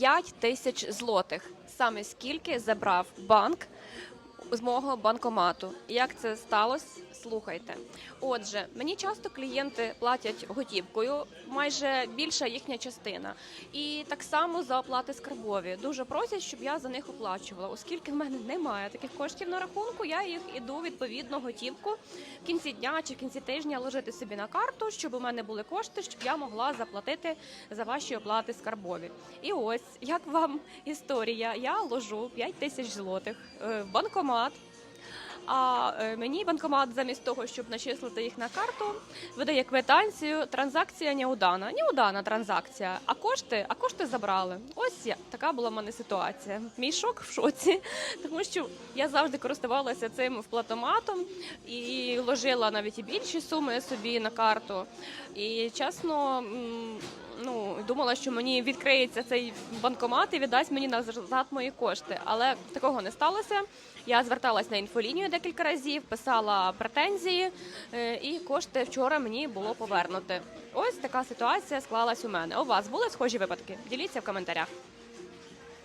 5 тисяч злотих. Саме скільки забрав банк з мого банкомату. Як це сталося? Слухайте. Отже, мені часто клієнти платять готівкою, майже більша їхня частина. І так само за оплати скарбові. Дуже просять, щоб я за них оплачувала. Оскільки в мене немає таких коштів на рахунку, я їх іду відповідно готівку в кінці дня чи в кінці тижня ложити собі на карту, щоб у мене були кошти, щоб я могла заплатити за ваші оплати скарбові. І ось як вам історія. Я ложу 5 тисяч злотих е, в банкомат. saat А е, мені банкомат замість того, щоб начислити їх на карту, видає квитанцію. Транзакція неудана. Неудана транзакція. А кошти, а кошти забрали. Ось я така була в мене ситуація. Мій шок в шоці, тому що я завжди користувалася цим вплатоматом і ложила навіть і більші суми собі на карту. І чесно. Ну, думала, що мені відкриється цей банкомат і віддасть мені назад мої кошти. Але такого не сталося. Я зверталась на інфолінію декілька разів, писала претензії, е, і кошти вчора мені було повернути. Ось така ситуація склалась у мене. У вас були схожі випадки? Діліться в коментарях.